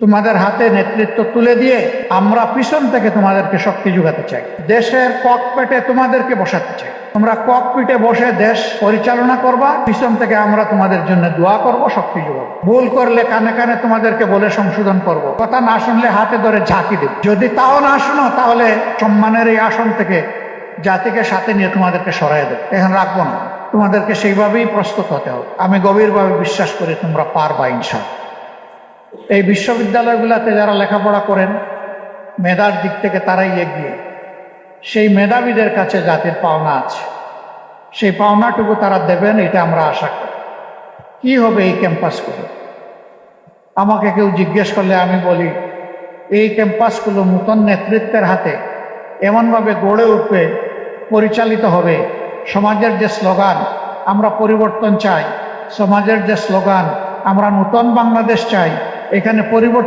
তোমাদের হাতে নেতৃত্ব তুলে দিয়ে আমরা পিছন থেকে তোমাদেরকে শক্তি যোগাতে চাই। দেশের ককপেটে তোমাদেরকে বসাতে চাই। তোমরা ককপিটে বসে দেশ পরিচালনা করবা, পিছন থেকে আমরা তোমাদের জন্য দোয়া করব, শক্তি যোগাবো। ভুল করলে কানে কানে তোমাদেরকে বলে সংশোধন করব। কথা না শুনলে হাতে ধরে ঝাঁকি দেব। যদি তাও না শোনো, তাহলে সম্মানের এই আসন থেকে জাতিকে সাথে নিয়ে তোমাদেরকে সরাই দেব। এখন রাখব না। তোমাদেরকে সেইভাবেই প্রস্তুত হতে হবে। আমি গভীরভাবে বিশ্বাস করি তোমরা পারবা ইনশাল্লাহ এই বিশ্ববিদ্যালয়গুলোতে যারা লেখাপড়া করেন, মেধার দিক থেকে তারাই এগিয়ে। সেই মেধাবীদের কাছে জাতির পাওনা আছে। সেই পাওনাটুকু তারা দেবেন, এটা আমরা আশা করি। কি হবে এই ক্যাম্পাসগুলো? আমাকে কেউ জিজ্ঞেস করলে আমি বলি, এই ক্যাম্পাসগুলো নূতন নেতৃত্বের হাতে এমনভাবে গড়ে উঠবে, পরিচালিত হবে, সমাজের যে স্লোগান, আমরা পরিবর্তন চাই, সমাজের যে স্লোগান আমরা নতুন বাংলাদেশ চাই। এখানে পরিবর্তন